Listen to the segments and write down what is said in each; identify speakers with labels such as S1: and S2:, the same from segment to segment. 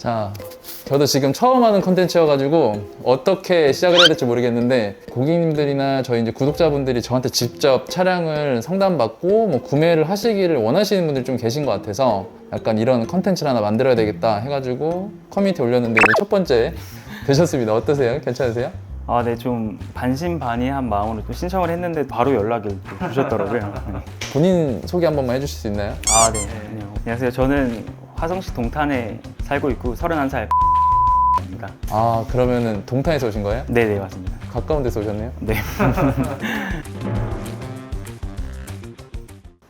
S1: 자, 저도 지금 처음 하는 컨텐츠여가지고 어떻게 시작을 해야 될지 모르겠는데 고객님들이나 저희 이제 구독자분들이 저한테 직접 차량을 상담받고 뭐 구매를 하시기를 원하시는 분들이 좀 계신 것 같아서 약간 이런 컨텐츠를 하나 만들어야 되겠다 해가지고 커뮤니티 올렸는데 이제 첫 번째 되셨습니다. 어떠세요? 괜찮으세요?
S2: 아, 네, 좀 반신반의한 마음으로 좀 신청을 했는데 바로 연락을 또 주셨더라고요. 네.
S1: 본인 소개 한 번만 해주실 수 있나요?
S2: 아, 네. 안녕. 안녕하세요. 저는 화성시 동탄에 살고 있고 31살 입니다.
S1: 아 그러면은 동탄에서 오신 거예요?
S2: 네, 네, 맞습니다.
S1: 가까운 데서 오셨네요?
S2: 네.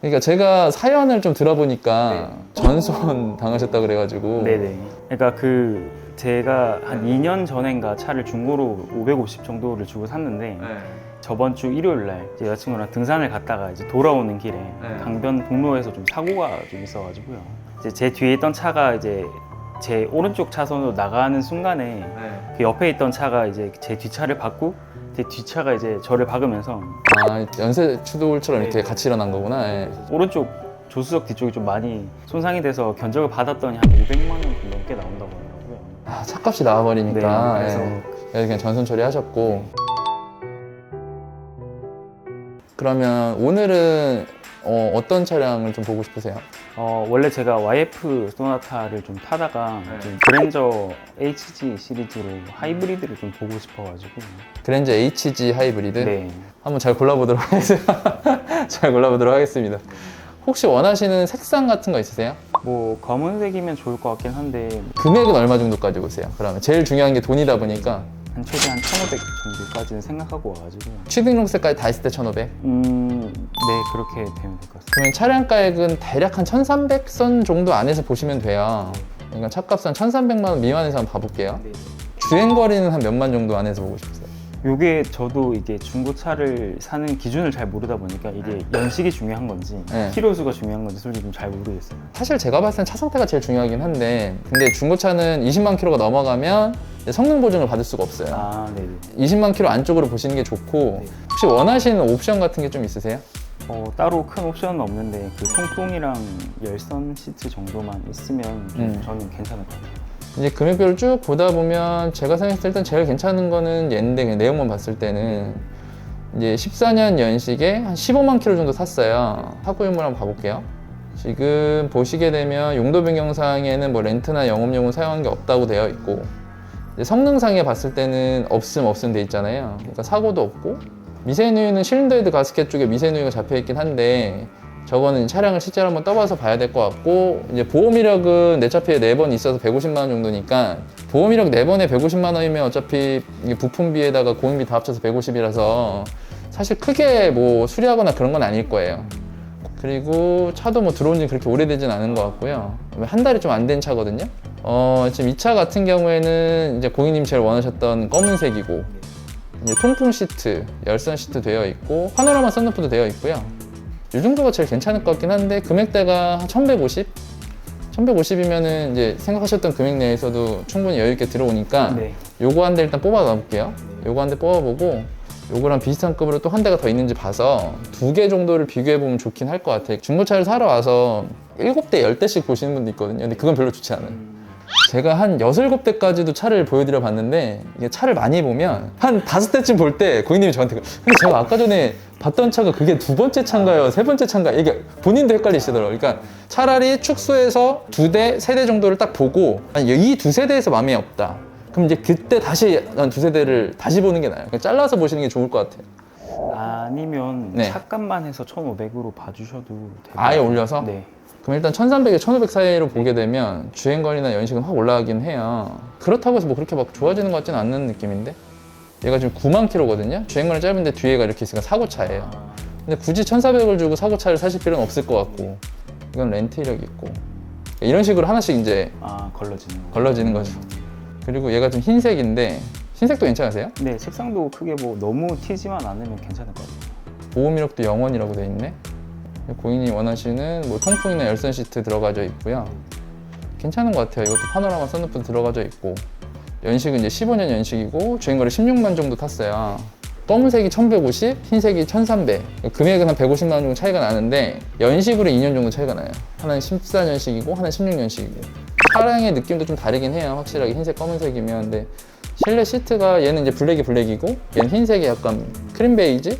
S1: 그러니까 제가 사연을 좀 들어보니까 전손 당하셨다 그래가지고
S2: 네, 네. 그러니까 그 제가 한 2년 전인가 차를 중고로 550 정도를 주고 샀는데 저번 주 일요일 날 이제 여자친구랑 등산을 갔다가 이제 돌아오는 길에 강변 북로에서 좀 사고가 좀 있어가지고요. 이제 제 뒤에 있던 차가 이제 제 오른쪽 차선으로 나가는 순간에 그 옆에 있던 차가 이제 제 뒷차를 받고 제 뒷차가 이제 저를 박으면서
S1: 아 연쇄 추돌처럼 이렇게
S2: 네.
S1: 같이 일어난 거구나 예.
S2: 오른쪽 조수석 뒤쪽이 좀 많이 손상이 돼서 견적을 받았더니 한 500만 원 넘게 나온다고 하더라고요.
S1: 아 차값이 나와버리니까
S2: 네, 그래서
S1: 예. 그래서 그냥 전손 처리하셨고 그러면 오늘은 어, 어떤 차량을 좀 보고 싶으세요?
S2: 어, 원래 제가 YF 소나타를 좀 타다가
S1: 네.
S2: 좀 그랜저 HG 시리즈로 하이브리드를 좀 보고 싶어가지고
S1: 그랜저 HG 하이브리드
S2: 네.
S1: 한번 잘 골라보도록 하겠습니다. 잘 골라보도록 하겠습니다. 혹시 원하시는 색상 같은 거 있으세요?
S2: 뭐 검은색이면 좋을 것 같긴 한데
S1: 금액은 얼마 정도까지 보세요? 그러면 제일 중요한 게 돈이다 보니까
S2: 한 최대한 1,500 정도까지는 생각하고 와가지고
S1: 취등록세까지 다 했을 때 1,500?
S2: 음, 네 그렇게 되면 될 것 같습니다.
S1: 그러면 차량가액은 대략 한 1,300선 정도 안에서 보시면 돼요. 그러니까 차값 한 1,300만 원 미만에서 한번 봐볼게요. 주행거리는 한 몇만 정도 안에서 보고 싶으세요?
S2: 요게 저도 이게 중고차를 사는 기준을 잘 모르다 보니까 이게 연식이 중요한 건지
S1: 네.
S2: 키로수가 중요한 건지 솔직히 좀 잘 모르겠어요.
S1: 사실 제가 봤을 땐 차 상태가 제일 중요하긴 한데 근데 중고차는 20만 킬로가 넘어가면 이제 성능 보증을 받을 수가 없어요.
S2: 아, 네네.
S1: 20만 킬로 안쪽으로 보시는 게 좋고
S2: 네.
S1: 혹시 원하시는 옵션 같은 게 좀 있으세요?
S2: 어, 따로 큰 옵션은 없는데 그 통풍이랑 열선 시트 정도만 있으면 좀
S1: 음.
S2: 저는 괜찮을 것 같아요.
S1: 이제 금액별을 쭉 보다 보면 제가 생각했을 때 일단 제일 괜찮은 거는 얘인데 내용만 봤을 때는 이제 14년 연식에 한 15만 킬로 정도 샀어요. 사고 유무를 한번 봐볼게요. 지금 보시게 되면 용도 변경상에는 뭐 렌트나 영업용은 사용한 게 없다고 되어 있고 성능상에 봤을 때는 없음 없음 돼 있잖아요. 그러니까 사고도 없고 미세누유는 실린더 헤드 가스켓 쪽에 미세누유가 잡혀 있긴 한데 저거는 차량을 실제로 한번 떠봐서 봐야 될 것 같고 이제 보험 이력은 내 차피에 4번 있어서 150만 원 정도니까 보험 이력 4번에 150만 원이면 어차피 부품비에다가 공인비 다 합쳐서 150이라서 사실 크게 뭐 수리하거나 그런 건 아닐 거예요. 그리고 차도 뭐 들어온 지 그렇게 오래되진 않은 것 같고요. 한 달이 좀 안 된 차거든요. 어, 지금 이 차 같은 경우에는 이제 고객님 제일 원하셨던 검은색이고, 이제 통풍 시트, 열선 시트 되어 있고, 파노라마 썬루프도 되어 있고요. 이 정도가 제일 괜찮을 것 같긴 한데, 금액대가 한 1150? 1150이면은 이제 생각하셨던 금액 내에서도 충분히 여유 있게 들어오니까,
S2: 네.
S1: 요거 한 대 일단 뽑아 놔볼게요. 요거 한 대 뽑아보고 요거랑 비슷한 급으로 또 한 대가 더 있는지 봐서 두 개 정도를 비교해 보면 좋긴 할 것 같아요. 중고차를 사러 와서 7대, 10대씩 보시는 분도 있거든요. 근데 그건 별로 좋지 않아요. 제가 한 6, 7대까지도 차를 보여드려 봤는데 이게 차를 많이 보면 한 5대쯤 볼 때 고객님이 저한테 그- 근데 제가 아까 전에 봤던 차가 그게 두 번째 차인가요? 세 번째 차인가요? 이게 본인도 헷갈리시더라고요. 그러니까 차라리 축소해서 두 대, 세 대 정도를 딱 보고 이 두 세 대에서 마음에 없다. 그럼 이제 그때 다시 한 두세 대를 다시 보는 게 나아요. 그냥 잘라서 보시는 게 좋을 것 같아요.
S2: 아니면
S1: 네.
S2: 차값만 해서 1,500으로 봐주셔도 돼요.
S1: 아예 올려서?
S2: 네.
S1: 그럼 일단 1300에 1500 사이로 보게 되면 주행거리나 연식은 확 올라가긴 해요. 그렇다고 해서 뭐 그렇게 막 좋아지는 것 같지는 않는 느낌인데? 얘가 지금 9만 킬로거든요? 주행거리 짧은데 뒤에가 이렇게 있으니까 사고차예요. 근데 굳이 1400을 주고 사고차를 사실 필요는 없을 것 같고, 이건 렌트 이력이 있고. 이런 식으로 하나씩 이제
S2: 아 걸러지는 거.
S1: 걸러지는 거죠. 그리고 얘가 좀 흰색인데, 흰색도 괜찮으세요?
S2: 네, 색상도 크게 뭐 너무 튀지만 않으면 괜찮을 것 같아요.
S1: 보험 이력도 영원이라고 돼 있네. 고객님이 원하시는 뭐 통풍이나 열선 시트 들어가져 있고요. 괜찮은 것 같아요. 이것도 파노라마 선루프 들어가져 있고 연식은 이제 15년 연식이고 주행거리 16만 정도 탔어요. 검은색이 1150, 흰색이 1300. 금액은 한 150만 원 정도 차이가 나는데 연식으로 2년 정도 차이가 나요. 하나는 14년식이고 하나는 16년식이고. 차량의 느낌도 좀 다르긴 해요. 확실하게 흰색, 검은색이면. 근데 실내 시트가 얘는 이제 블랙이 블랙이고 얘는 흰색이 약간 크림 베이지?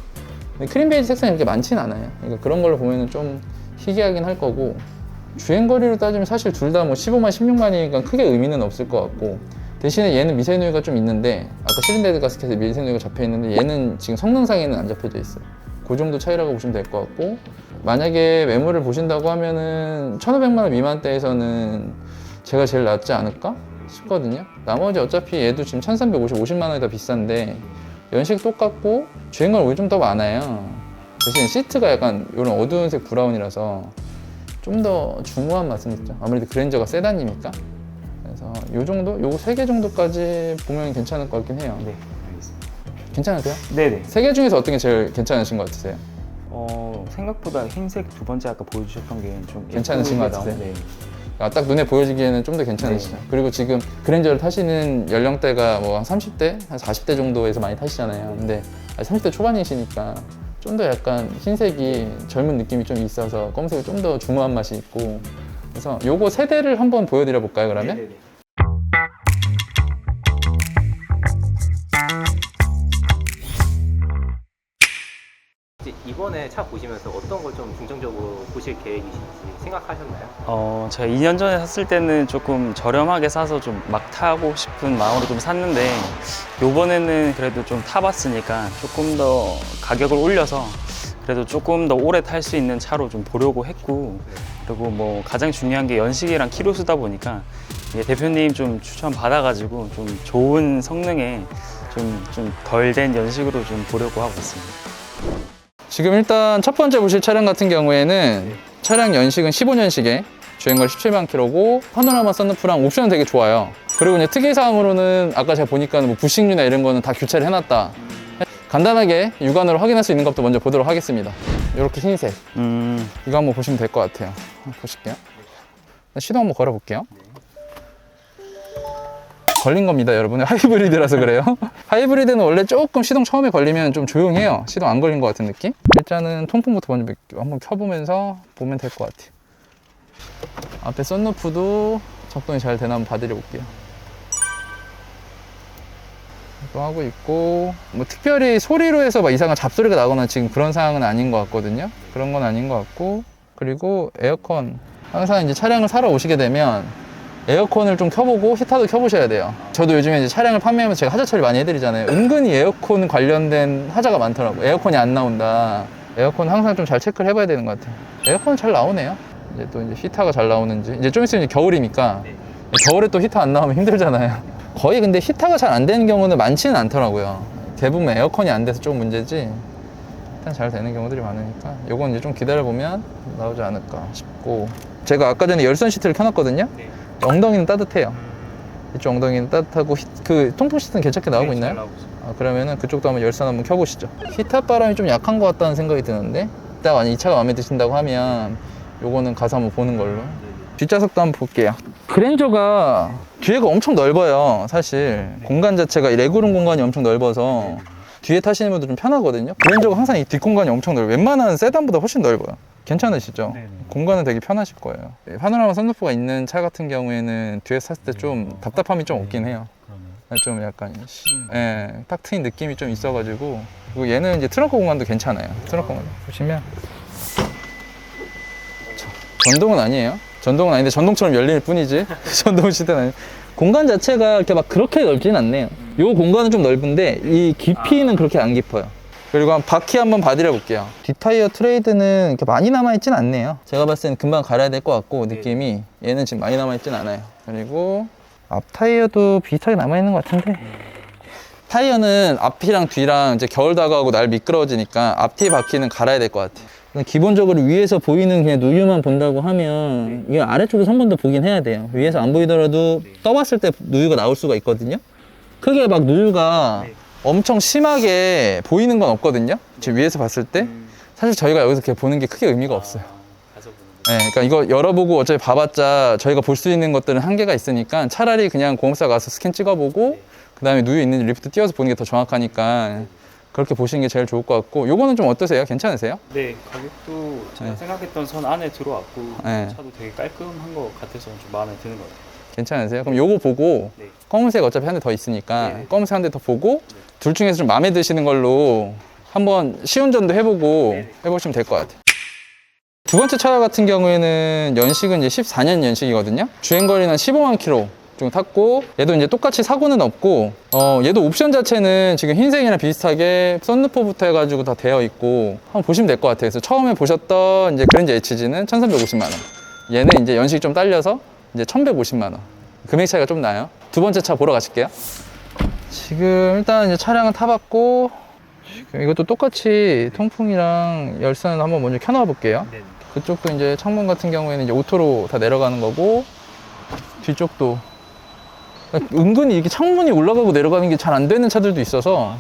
S1: 크림 베이지 색상이 그렇게 많진 않아요. 그러니까 그런 걸로 보면은 좀 희귀하긴 할 거고 주행 거리로 따지면 사실 둘 다 뭐 15만, 16만이니까 크게 의미는 없을 것 같고 대신에 얘는 미세누이가 좀 있는데 아까 실린데드 가스켓에 미세누이가 잡혀 있는데 얘는 지금 성능상에는 안 잡혀져 있어요. 그 정도 차이라고 보시면 될 것 같고 만약에 매물을 보신다고 하면은 1,500만 원 미만대에서는 제가 제일 낫지 않을까 싶거든요. 나머지 어차피 얘도 지금 1,350, 50만 원이 더 비싼데 연식 똑같고 주행거리 오히려 좀 더 많아요. 대신 시트가 약간 이런 어두운색 브라운이라서 좀 더 중후한 맛은 있죠. 아무래도 그랜저가 세단이니까. 그래서 요 정도, 요세개 정도까지 보면 괜찮을 것 같긴 해요.
S2: 네, 알겠습니다.
S1: 괜찮으세요?
S2: 네네.
S1: 세 개 중에서 어떤 게 제일 괜찮으신 것 같으세요?
S2: 어, 생각보다 흰색 두 번째 아까 보여주셨던 게 좀
S1: 괜찮으신 것 같으세요?
S2: 네.
S1: 아, 딱 눈에 보여지기에는 좀 더 괜찮으시죠.
S2: 네.
S1: 그리고 지금 그랜저를 타시는 연령대가 뭐 한 30대, 한 40대 정도에서 많이 타시잖아요. 근데 아직 30대 초반이시니까 좀 더 약간 흰색이 젊은 느낌이 좀 있어서 검색이 좀 더 중후한 맛이 있고 그래서 요거 세대를 한번 보여드려 볼까요 그러면?
S2: 네네네.
S3: 차 보시면서 어떤 걸 좀 중점적으로 보실 계획이신지 생각하셨나요?
S2: 어, 제가 2년 전에 샀을 때는 조금 저렴하게 사서 좀 막 타고 싶은 마음으로 좀 샀는데 요번에는 그래도 좀 타봤으니까 조금 더 가격을 올려서 그래도 조금 더 오래 탈 수 있는 차로 좀 보려고 했고 그리고 뭐 가장 중요한 게 연식이랑 키로수다 보니까 대표님 좀 추천 받아가지고 좀 좋은 성능에 좀 좀 덜 된 연식으로 좀 보려고 하고 있습니다.
S1: 지금 일단 첫 번째 보실 차량 같은 경우에는 차량 연식은 15년식에 주행거리 17만 킬로고 파노라마 썬루프랑 옵션은 되게 좋아요. 그리고 이제 특이사항으로는 아까 제가 보니까 뭐 부식류나 이런 거는 다 교체를 해놨다. 간단하게 육안으로 확인할 수 있는 것부터 먼저 보도록 하겠습니다. 이렇게 흰색.
S2: 음,
S1: 이거 한번 보시면 될 것 같아요. 한번 보실게요. 시동 한번 걸어볼게요. 걸린 겁니다, 여러분. 하이브리드라서 그래요. 하이브리드는 원래 조금 시동 처음에 걸리면 좀 조용해요. 시동 안 걸린 것 같은 느낌? 일단은 통풍부터 먼저 한번 켜보면서 보면 될 것 같아요. 앞에 썬루프도 작동이 잘 되나 한번 봐드려 볼게요. 작동하고 있고 뭐 특별히 소리로 해서 막 이상한 잡소리가 나거나 지금 그런 상황은 아닌 것 같거든요. 그런 건 아닌 것 같고 그리고 에어컨 항상 이제 차량을 사러 오시게 되면 에어컨을 좀 켜보고 히터도 켜보셔야 돼요. 저도 요즘에 이제 차량을 판매하면서 제가 하자 처리 많이 해드리잖아요. 은근히 에어컨 관련된 하자가 많더라고요. 에어컨이 안 나온다. 에어컨 항상 좀 잘 체크를 해봐야 되는 것 같아요. 에어컨 잘 나오네요. 이제 또 이제 히터가 잘 나오는지. 이제 좀 있으면 이제 겨울이니까 겨울에 또 히터 안 나오면 힘들잖아요. 거의 근데 히터가 잘 안 되는 경우는 많지는 않더라고요. 대부분 에어컨이 안 돼서 좀 문제지. 일단 잘 되는 경우들이 많으니까 요건 이제 좀 기다려 보면 나오지 않을까 싶고 제가 아까 전에 열선 시트를 켜놨거든요.
S2: 네.
S1: 엉덩이는 따뜻해요. 이쪽 엉덩이는 따뜻하고 히- 그 통풍 시트는 괜찮게 나오고
S2: 네, 잘
S1: 있나요? 아, 그러면은 그쪽도 한번 열선 한번 켜보시죠. 히터 바람이 좀 약한 것 같다는 생각이 드는데 이따가 만약 이 차가 마음에 드신다고 하면 요거는 가서 한번 보는 걸로. 뒷좌석도 한번 볼게요. 그랜저가 뒤에가 엄청 넓어요. 사실 공간 자체가 이 레그룸 공간이 엄청 넓어서 뒤에 타시는 분들 좀 편하거든요. 그랜저가 항상 이 뒷공간이 엄청 넓어요. 웬만한 세단보다 훨씬 넓어요. 괜찮으시죠?
S2: 네네.
S1: 공간은 되게 편하실 거예요. 네, 파노라마 선루프가 있는 차 같은 경우에는 뒤에서 탔을 때좀 답답함이 좀 없긴 해요. 좀 약간 시- 예, 딱 트인 느낌이 좀 있어가지고 그리고 얘는 이제 트렁크 공간도 괜찮아요. 트렁크 공간 보시면 저- 전동은 아니에요. 전동은 아닌데 전동처럼 열릴 뿐이지 전동 시대는 아니에요. 공간 자체가 이렇게 막 그렇게 넓진 않네요. 요 공간은 좀 넓은데 이 깊이는 그렇게 안 깊어요. 그리고 한 바퀴 한번 봐드려 볼게요. 뒷타이어 트레이드는 이렇게 많이 남아있진 않네요. 제가 봤을 때는 금방 갈아야 될 것 같고 느낌이 얘는 지금 많이 남아있진 않아요. 그리고 앞 타이어도 비슷하게 남아있는 것 같은데 타이어는 앞이랑 뒤랑 이제 겨울 다가오고 날 미끄러워지니까 앞뒤 바퀴는 갈아야 될 것 같아요. 기본적으로 위에서 보이는 그냥 누유만 본다고 하면 이게 아래쪽에서 한 번 더 보긴 해야 돼요. 위에서 안 보이더라도 떠봤을 때 누유가 나올 수가 있거든요. 크게 막 누유가 엄청 심하게 보이는 건 없거든요. 지금 위에서 봤을 때 사실 저희가 여기서 이렇게 보는 게 크게 의미가 없어요.
S2: 가서 보는
S1: 네, 그러니까 이거 열어보고 어차피 봐봤자 저희가 볼 수 있는 것들은 한계가 있으니까 차라리 그냥 공업사 가서 스캔 찍어보고 그 다음에 누유 있는지 리프트 띄워서 보는 게 더 정확하니까 그렇게 보시는 게 제일 좋을 것 같고 요거는 좀 어떠세요? 괜찮으세요?
S2: 네, 가격도 제가
S1: 네.
S2: 생각했던 선 안에 들어왔고
S1: 네.
S2: 차도 되게 깔끔한 것 같아서 좀 마음에 드는 것 같아요.
S1: 괜찮으세요? 그럼 요거 보고
S2: 네.
S1: 검은색 어차피 한 대 더 있으니까
S2: 네.
S1: 검은색 한 대 더 보고 둘 중에서 좀 마음에 드시는 걸로 한번 시운전도 해보고
S2: 네.
S1: 해보시면 될 것 같아요. 두 번째 차 같은 경우에는 연식은 이제 14년 연식이거든요. 주행 거리는 한 15만 킬로 정도 탔고 얘도 이제 똑같이 사고는 없고 어 얘도 옵션 자체는 지금 흰색이랑 비슷하게 썬루프부터 해가지고 다 되어 있고 한번 보시면 될 것 같아요. 그래서 처음에 보셨던 이제 그랜저 HG는 1,350만 원. 얘는 이제 연식이 좀 딸려서 이제 1,150만 원. 금액 차이가 좀 나요. 두 번째 차 보러 가실게요. 지금 일단 이제 차량은 타봤고 지금 이것도 똑같이 통풍이랑 열선을 한번 먼저 켜놔 볼게요.
S2: 네.
S1: 그쪽도 이제 창문 같은 경우에는 이제 오토로 다 내려가는 거고 뒤쪽도 은근히 이렇게 창문이 올라가고 내려가는 게 잘 안 되는 차들도 있어서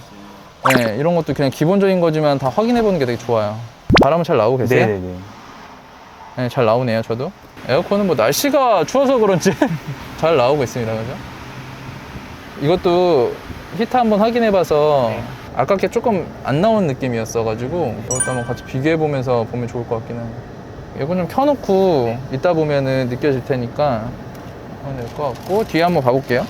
S1: 네, 이런 것도 그냥 기본적인 거지만 다 확인해 보는 게 되게 좋아요. 바람은 잘 나오고 계세요?
S2: 네네네.
S1: 네, 잘 나오네요, 저도. 에어컨은 뭐 날씨가 추워서 그런지 잘 나오고 있습니다, 그죠? 이것도 히터 한번 확인해 봐서
S2: 네.
S1: 아깝게 조금 안 나온 느낌이었어가지고 이것도 한번 같이 비교해 보면서 보면 좋을 것 같긴 해요. 이건 좀 켜놓고 이따 보면은 느껴질 테니까 하면 될것 같고 뒤에 한번 봐볼게요.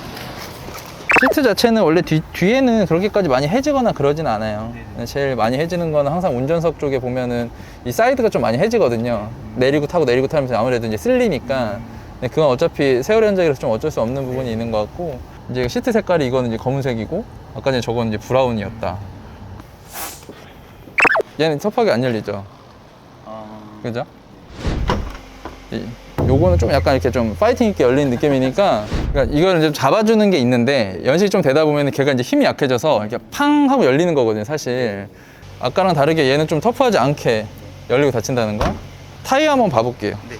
S1: 시트 자체는 원래 뒤, 뒤에는 그렇게까지 많이 해지거나 그러진 않아요. 제일 많이 해지는 거는 항상 운전석 쪽에 보면은 이 사이드가 좀 많이 해지거든요. 내리고 타고 내리고 타면서 아무래도 이제 쓸리니까. 근데 그건 어차피 세월 현장이라서 좀 어쩔 수 없는 부분이 있는 것 같고 이제 시트 색깔이 이거는 이제 검은색이고 아까 전에 저건 이제 브라운이었다. 얘는 섭하게 안 열리죠.
S2: 아,
S1: 그죠? 이, 요거는 좀 약간 이렇게 좀 파이팅 있게 열리는 느낌이니까 그러니까 이거는 좀 잡아주는 게 있는데 연식이 좀 되다 보면 걔가 이제 힘이 약해져서 이렇게 팡 하고 열리는 거거든요 사실 아까랑 다르게 얘는 좀 터프하지 않게 열리고 닫힌다는 거 타이어 한번 봐볼게요
S2: 네.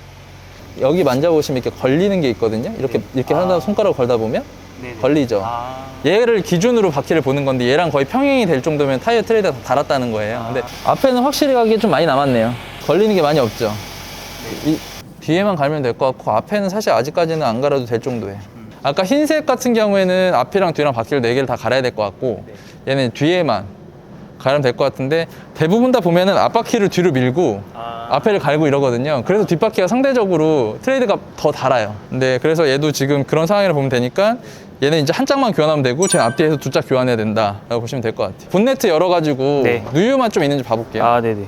S1: 여기 만져보시면 이렇게 걸리는 게 있거든요 이렇게 이렇게
S2: 아.
S1: 하다 손가락 걸다 보면
S2: 네네.
S1: 걸리죠
S2: 아,
S1: 얘를 기준으로 바퀴를 보는 건데 얘랑 거의 평행이 될 정도면 타이어 트레이드가 다 달았다는 거예요. 근데 앞에는 확실히 가기 좀 많이 남았네요. 걸리는 게 많이 없죠. 이 뒤에만 갈면 될 것 같고 앞에는 사실 아직까지는 안 갈아도 될 정도예요. 아까 흰색 같은 경우에는 앞이랑 뒤랑 바퀴를 네 개를 다 갈아야 될 것 같고 얘는 뒤에만 갈으면 될 것 같은데 대부분 다 보면은 앞바퀴를 뒤로 밀고
S2: 아,
S1: 앞에를 갈고 이러거든요. 그래서 뒷바퀴가 상대적으로 트레이드가 더 달아요. 근데 그래서 얘도 지금 그런 상황이라 보면 되니까 얘는 이제 한 짝만 교환하면 되고 제 앞뒤에서 두 짝 교환해야 된다라고 보시면 될 것 같아요. 본네트 열어가지고
S2: 네.
S1: 누유만 좀 있는지 봐볼게요.
S2: 아, 네네.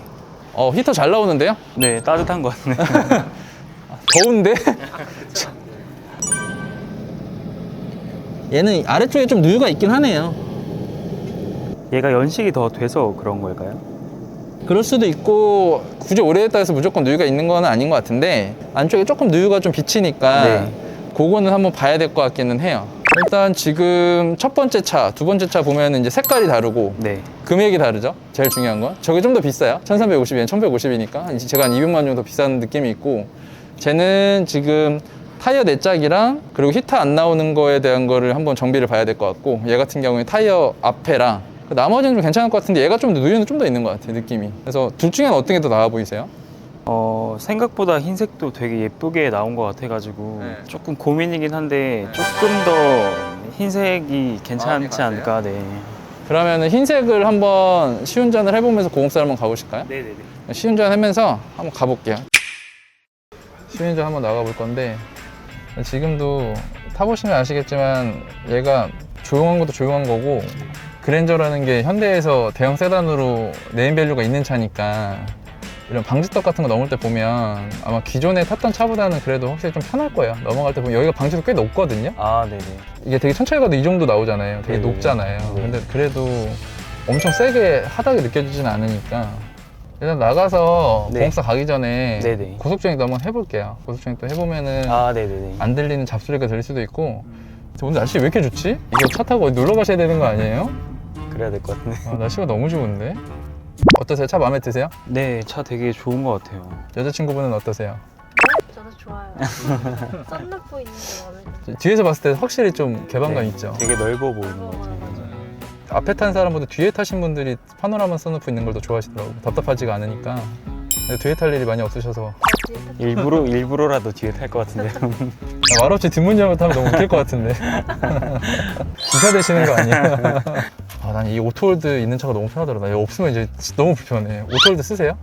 S1: 어 히터 잘 나오는데요?
S2: 네, 따뜻한 것 같네.
S1: 더운데? 얘는 아래쪽에 좀 누유가 있긴 하네요.
S2: 얘가 연식이 더 돼서 그런 걸까요?
S1: 그럴 수도 있고 굳이 오래됐다 해서 무조건 누유가 있는 건 아닌 것 같은데 안쪽에 조금 누유가 좀 비치니까
S2: 네.
S1: 그거는 한번 봐야 될 것 같기는 해요. 일단 지금 첫 번째 차, 두 번째 차 보면 이제 색깔이 다르고
S2: 네.
S1: 금액이 다르죠. 제일 중요한 건. 저게 좀 더 비싸요. 1350엔, 1150이니까. 제가 한 200만 원 정도 비싼 느낌이 있고. 쟤는 지금 타이어 네 짝이랑 그리고 히터 안 나오는 거에 대한 거를 한번 정비를 봐야 될 것 같고 얘 같은 경우에 타이어 앞에랑 그 나머지는 좀 괜찮을 것 같은데 얘가 좀 누유는 좀 더 있는 것 같아요 느낌이 그래서 둘 중에는 어떤 게 더 나아 보이세요?
S2: 어, 생각보다 흰색도 되게 예쁘게 나온 것 같아가지고
S1: 네.
S2: 조금 고민이긴 한데 조금 더 흰색이 괜찮지
S1: 가세요?
S2: 않을까, 네.
S1: 그러면은 흰색을 한번 시운전을 해보면서 고급사를 한번 가보실까요?
S2: 네네네.
S1: 시운전 하면서 한번 가볼게요. 시운전 한번 나가볼 건데 지금도 타보시면 아시겠지만 얘가 조용한 것도 조용한 거고 그랜저라는 게 현대에서 대형 세단으로 네임밸류가 있는 차니까 이런 방지턱 같은 거 넘을 때 보면 아마 기존에 탔던 차보다는 그래도 확실히 좀 편할 거예요. 넘어갈 때 보면 여기가 방지턱 꽤 높거든요.
S2: 아, 네네.
S1: 이게 되게 천천히 가도 이 정도 나오잖아요. 되게
S2: 네.
S1: 높잖아요.
S2: 네.
S1: 근데 그래도 엄청 세게 하다게 느껴지진 않으니까 일단 나가서
S2: 네.
S1: 공사 가기 전에
S2: 네네.
S1: 고속주행도 한번 해볼게요. 고속주행 또 해보면은
S2: 아, 네네네.
S1: 안 들리는 잡소리가 들릴 수도 있고 오늘 날씨 왜 이렇게 좋지? 이거 차 타고 어디 놀러 가셔야 되는 거 아니에요?
S2: 그래야 될 것 같네.
S1: 아, 날씨가 너무 좋은데? 어떠세요? 차 마음에 드세요?
S2: 네, 차 되게 좋은 것 같아요.
S1: 여자친구분은 어떠세요?
S4: 저도 좋아요. 썬루프 있는 게 마음에 들어요.
S1: 뒤에서 봤을 때 확실히 좀 개방감
S2: 네,
S1: 있죠?
S2: 되게 넓어 보이는 것 같아요.
S1: 앞에 탄 사람보다 뒤에 타신 분들이 파노라마 써놓고 있는 걸 더 좋아하시더라고요. 답답하지가 않으니까. 근데 뒤에 탈 일이 많이 없으셔서
S2: 일부러, 일부러라도 뒤에 탈 것 같은데요.
S1: 말없이 뒷문 잘못하면 너무 웃길 것 같은데 기사 되시는 거 아니야? 아, 난 이 오토홀드 있는 차가 너무 편하더라 나 이거 없으면 이제 너무 불편해 오토홀드 쓰세요?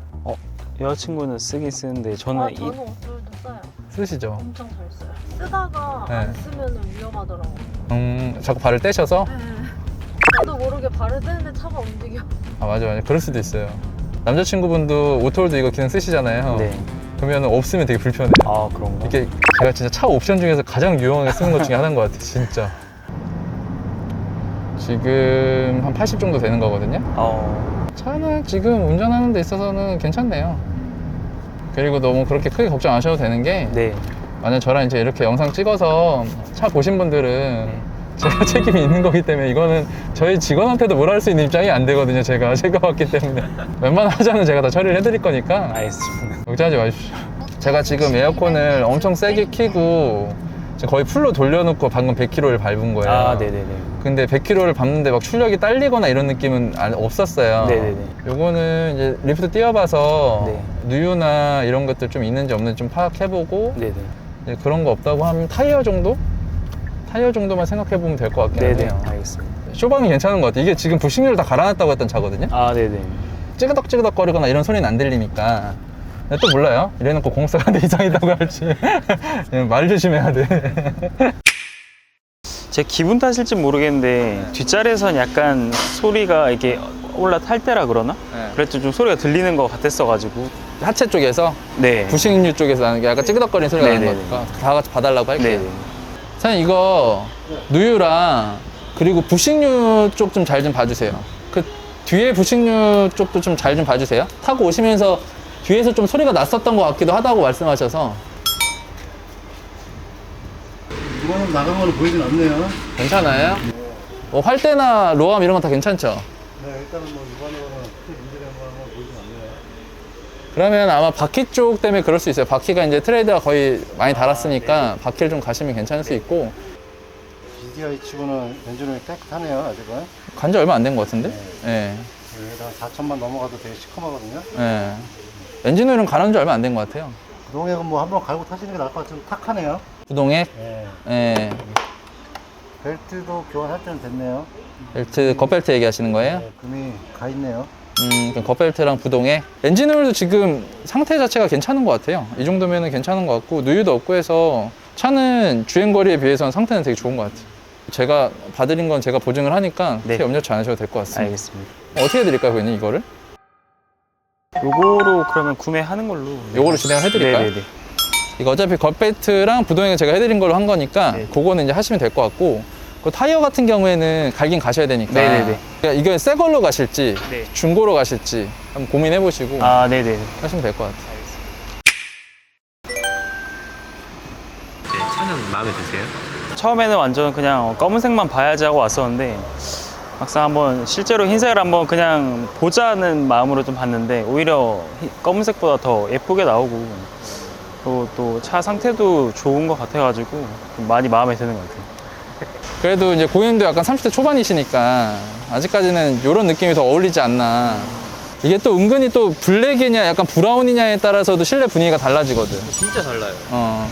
S2: 여자친구는 쓰긴 쓰는데 저는
S4: 아,
S2: 이,
S4: 저는 오토도 써요.
S1: 쓰시죠?
S4: 엄청 잘 써요. 쓰다가
S1: 네.
S4: 안 쓰면 위험하더라고.
S1: 음, 자꾸 발을 떼셔서
S4: 네. 나도 모르게 발을 떼는데 차가 움직여.
S1: 아 맞아 맞아 그럴 수도 있어요. 남자친구분도 오토홀드 이거 기능 쓰시잖아요.
S2: 네.
S1: 그러면 없으면 되게 불편해요.
S2: 아 그런가?
S1: 이게 제가 진짜 차 옵션 중에서 가장 유용하게 쓰는 것 중에 하나인 것 같아요. 진짜. 지금 한 80 정도 되는 거거든요.
S2: 어,
S1: 차는 지금 운전하는 데 있어서는 괜찮네요. 그리고 너무 그렇게 크게 걱정 안 하셔도 되는 게
S2: 네.
S1: 만약 저랑 이제 이렇게 영상 찍어서 차 보신 분들은 제가 책임이 있는 거기 때문에 이거는 저희 직원한테도 뭘할수 있는 입장이 안 되거든요. 제가 봤기 때문에 웬만한 하자는 제가 다 처리를 해드릴 거니까
S2: 알겠습니다.
S1: 걱정하지 마십시오. 제가 지금 에어컨을 엄청 세게 키고 지금 거의 풀로 돌려놓고 방금 100km를 밟은 거예요.
S2: 아, 네네네.
S1: 근데 100km를 밟는데 막 출력이 딸리거나 이런 느낌은 안- 없었어요.
S2: 네네네.
S1: 요거는 이제 리프트 띄워봐서
S2: 네.
S1: 누유나 이런 것들 좀 있는지 없는지 좀 파악해보고
S2: 네네.
S1: 이제 그런 거 없다고 하면 타이어 정도? 타이어 정도만 생각해보면 될 것 같긴
S2: 네네.
S1: 해요.
S2: 알겠습니다.
S1: 쇼방이 괜찮은 것 같아요. 이게 지금 부식률 다 갈아놨다고 했던 차거든요.
S2: 아, 네네.
S1: 찌그덕찌그덕 거리거나 이런 소리는 안 들리니까 근데 또 몰라요 이래놓고 공사가 내 이상이라고 할지 그냥 말 조심해야 돼
S2: 제 기분 탓일지 모르겠는데 뒷자리에선 약간 소리가 이렇게 올라탈 때라 그러나?
S1: 네.
S2: 그랬더니 좀 소리가 들리는 것 같았어가지고
S1: 하체 쪽에서
S2: 네.
S1: 부식류 쪽에서 나는 게 약간 찌그덕거리는 소리가 나는
S2: 네네네.
S1: 거니까 다 같이 봐달라고 할게요
S2: 네네.
S1: 사장님 이거 누유랑 그리고 부식류 쪽 좀 잘 좀 봐주세요 그 뒤에 부식류 쪽도 좀 잘 좀 봐주세요 타고 오시면서 뒤에서 좀 소리가 났었던 것 같기도 하다고 말씀하셔서
S5: 이거는 나간 거는 보이진 않네요.
S1: 괜찮아요? 뭐 활대나 로암 이런 건 다 괜찮죠?
S5: 네, 일단은 뭐 않네요.
S1: 그러면 아마 바퀴 쪽 때문에 그럴 수 있어요. 바퀴가 이제 트레이드가 거의 많이 달았으니까 바퀴를 좀 가시면 괜찮을 수 있고
S5: BDI 치고는 엔진오일 깨끗하네요, 아직은.
S1: 간지 얼마 안 된 것 같은데? 예.
S5: 여기다 4천만 넘어가도 되게 시커멓거든요.
S1: 예. 엔진 오일은 갈아놓은 지 얼마 안 된 것 같아요.
S5: 그동액은 뭐 한번 갈고 타시는 게 나을 것 같아요. 탁하네요.
S1: 구동액,
S5: 네.
S1: 예.
S5: 벨트도 교환할 때는 됐네요.
S1: 벨트, 겉벨트 얘기하시는 거예요?
S5: 네, 금이 가 있네요.
S1: 음, 겉벨트랑 부동액. 엔진 오일도 지금 상태 자체가 괜찮은 것 같아요. 이 정도면은 괜찮은 것 같고, 누유도 없고 해서 차는 주행거리에 비해서는 상태는 되게 좋은 것 같아요. 제가 봐드린 건 제가 보증을 하니까
S2: 네.
S1: 크게 염려치 않으셔도 될 것 같습니다.
S2: 알겠습니다.
S1: 어떻게 해드릴까요, 고객님, 이거를?
S2: 요거로 그러면 구매하는 걸로.
S1: 요거로 진행을 해드릴까요?
S2: 네네네.
S1: 이거 어차피 겉벨트랑 부동액은 제가 해드린 걸로 한 거니까
S2: 네.
S1: 그거는 이제 하시면 될 것 같고 그 타이어 같은 경우에는 갈긴 가셔야 되니까
S2: 네네네.
S1: 그러니까 이게 새 걸로 가실지
S2: 네.
S1: 중고로 가실지 한번 고민해 보시고
S2: 아, 네네.
S1: 하시면 될 것 같아요.
S3: 네, 차는 마음에 드세요?
S2: 처음에는 완전 그냥 검은색만 봐야지 하고 왔었는데 막상 한번 실제로 흰색을 한번 그냥 보자는 마음으로 좀 봤는데 오히려 히- 검은색보다 더 예쁘게 나오고 또또차 상태도 좋은 것 같아가지고 좀 많이 마음에 드는 것 같아요.
S1: 그래도 이제 고객님도 약간 30대 초반이시니까 아직까지는 이런 느낌이 더 어울리지 않나. 이게 또 은근히 또 블랙이냐 약간 브라운이냐에 따라서도 실내 분위기가 달라지거든.
S3: 진짜 달라요.
S1: 어.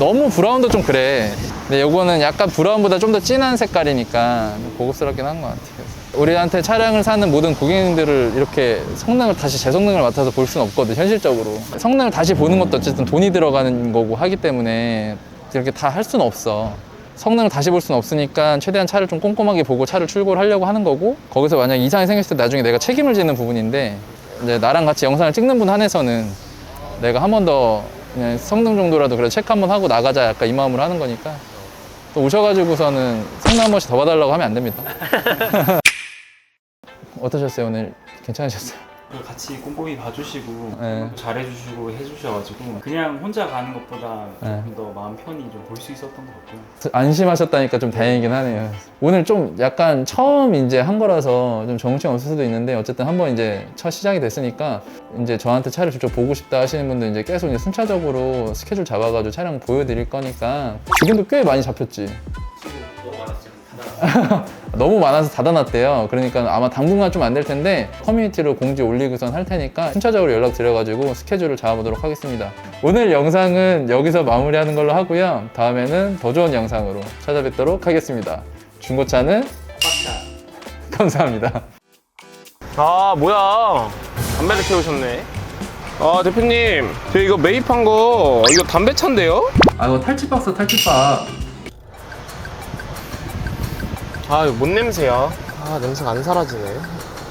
S1: 너무 브라운도 좀 그래. 근데 요거는 약간 브라운보다 좀 더 진한 색깔이니까 좀 고급스럽긴 한 것 같아요. 우리한테 차량을 사는 모든 고객님들을 이렇게 성능을 다시 제 성능을 맡아서 볼 수는 없거든, 현실적으로. 성능을 다시 보는 것도 어쨌든 돈이 들어가는 거고 하기 때문에 이렇게 다 할 수는 없어. 성능을 다시 볼 수는 없으니까 최대한 차를 좀 꼼꼼하게 보고 차를 출고를 하려고 하는 거고 거기서 만약 이상이 생겼을 때 나중에 내가 책임을 지는 부분인데 이제 나랑 같이 영상을 찍는 분 한해서는 내가 한 번더 그냥 성능 정도라도 그래 체크 한 번 하고 나가자 약간 이 마음으로 하는 거니까 또 오셔가지고서는 성능 한 번씩 더 봐달라고 하면 안 됩니다. 어떠셨어요 오늘 괜찮으셨어요?
S2: 같이 꼼꼼히 봐주시고
S1: 네.
S2: 잘해주시고 해주셔가지고 그냥 혼자 가는 것보다
S1: 네.
S2: 조금 더 마음 편히 좀 볼 수 있었던 것 같고요.
S1: 안심하셨다니까 좀 다행이긴 하네요. 오늘 좀 약간 처음 이제 한 거라서 좀 정신이 없을 수도 있는데 어쨌든 한번 이제 첫 시작이 됐으니까 이제 저한테 차를 직접 보고 싶다 하시는 분들 이제 계속 이제 순차적으로 스케줄 잡아가지고 차량 보여드릴 거니까 지금도 꽤 많이 잡혔지. 너무 많아서 닫아놨대요. 그러니까 아마 당분간 좀 안 될 텐데 커뮤니티로 공지 올리고선 할 테니까 순차적으로 연락 드려가지고 스케줄을 잡아보도록 하겠습니다. 오늘 영상은 여기서 마무리하는 걸로 하고요. 다음에는 더 좋은 영상으로 찾아뵙도록 하겠습니다. 중고차는 감사합니다.
S6: 아 뭐야 담배를 태우셨네 아 대표님 저 이거 매입한 거 이거 담배차인데요?
S1: 아 이거 탈취박스 탈취박
S6: 아 이거 뭔 냄새야? 아 냄새가 안 사라지네.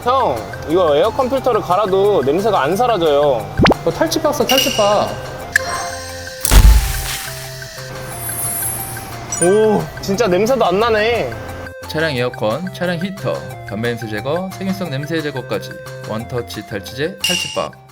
S6: 형 이거 에어컨 필터를 갈아도 냄새가 안 사라져요.
S1: 이거 탈취 박스 탈취 박.
S6: 오 진짜 냄새도 안 나네.
S7: 차량 에어컨, 차량 히터, 담배 냄새 제거, 세균성 냄새 제거까지. 원터치 탈취제 탈취박